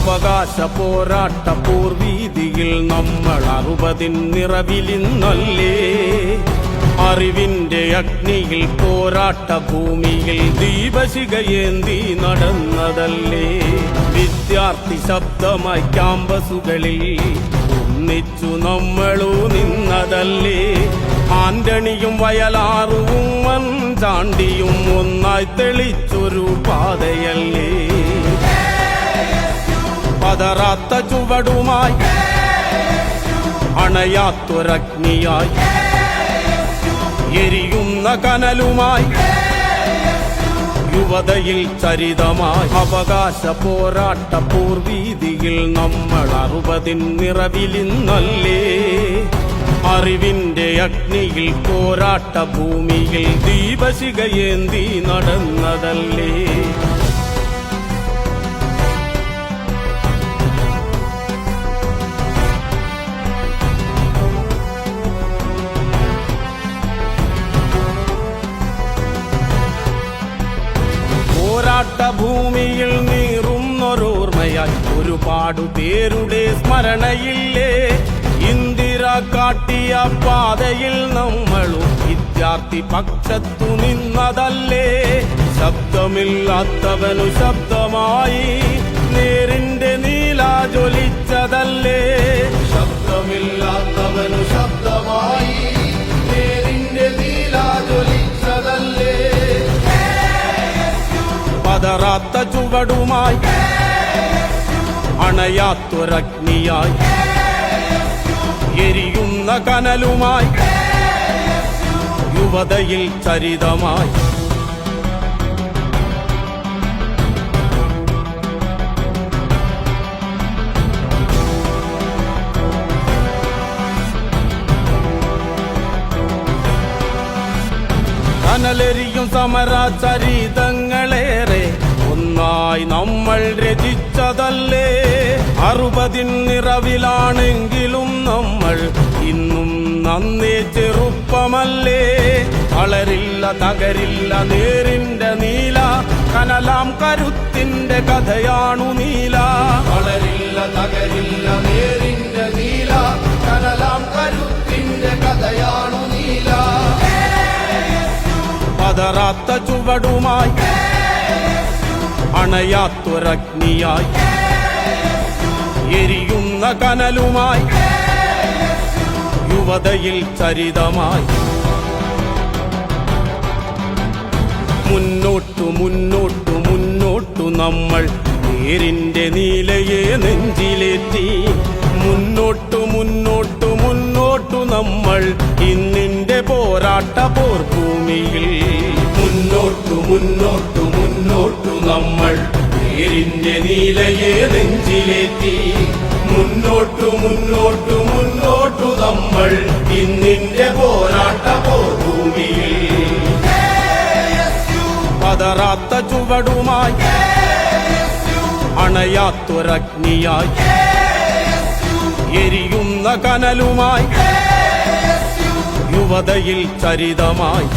അവകാശ പോരാട്ട പൂർവീതിയിൽ നമ്മൾ അറുപതിൻ നിറവിലിന്നല്ലേ അറിവിന്റെ അഗ്നിയിൽ പോരാട്ട ഭൂമിയിൽ ദീപശികയേന്തി നടന്നതല്ലേ? വിദ്യാർത്ഥി ശബ്ദമായി ക്യാമ്പസുകളിൽ ഒന്നിച്ചു നമ്മളു നിന്നതല്ലേ? ആന്റണിയും വയലാറും ചാണ്ടിയും ഒന്നായി തെളിച്ചൊരു പാതയല്ലേ? പതറാത്ത ചുവടുമായി അണയാത്തൊരഗ്നിയായി എരിയുന്ന കനലുമായി യുവതയിൽ ചരിതമായി അവകാശ പോരാട്ട പൂർവീതിയിൽ നമ്മൾ അറുപതിൻ നിറവിലിന്നല്ലേ അറിവിന്റെ അഗ്നിയിൽ പോരാട്ട ഭൂമിയിൽ ദീപശികയേന്തി നടന്നതല്ലേ? പോരാട്ട ഭൂമിയിൽ നീറുന്നൊരോർമ്മയായി ഒരുപാടു പേരുടെ സ്മരണയില്ലേ ഇന്ദിര കാട്ടിയ പാതയിൽ നമ്മളും വിദ്യാർത്ഥി പക്ഷത്തു നിന്നതല്ലേ ശബ്ദമില്ലാത്തവനു ശബ്ദമായി നേരിന്റെ പതറാത്ത ചുവടുമായി. അണയാത്തൊരഗ്നിയായി. എരിയുന്ന കനലുമായി. യുവതയിൽ ചരിതമായി. കനലെരിയും സമര ചരിതങ്ങളേറെ ഒന്നായി നമ്മൾ രചിച്ചതല്ലേ? അറുപതിൻ നിറവിലാണെങ്കിലും നമ്മൾ ഇന്നും നന്നേ ചെറുപ്പമല്ലേ? വളരില്ല തകരില്ല നേരിന്റെ നീല കനലാം കരുത്തിന്റെ കഥയാണു നീല. വളരില്ല തകരില്ല നേരിന്റെ നീല കനലാം കരുത്തിന്റെ കഥയാണു നീല. പതറാത്ത ചുവടുമായി അണയാത്തൊരഗ്നിയായി. എരിയുന്ന കനലുമായി. യുവതയിൽ ചരിതമായി. മുന്നോട്ടു മുന്നോട്ടു മുന്നോട്ടു നമ്മൾ നേരിന്റെ നീലയെ നെഞ്ചിലേറ്റി. മുന്നോട്ടു മുന്നോട്ടു മുന്നോട്ടു നമ്മൾ ഇന്നിന്റെ പോരാട്ട പോർഭൂമിയിൽ. മുന്നോട്ടു മുന്നോട്ടു മുന്നോട്ടു നമ്മൾ നേരിന്റെ നീലയെ നെഞ്ചിലേറ്റി മുന്നോട്ടു മുന്നോട്ടു മുന്നോട്ടു നമ്മൾ ഇന്നിന്റെ പോരാട്ട പോകൂമി പതറാത്ത ചുവടുമായി അണയാത്തൊരഗ്നിയായി എരിയുന്ന കനലുമായി യുവതയിൽ ചരിതമായി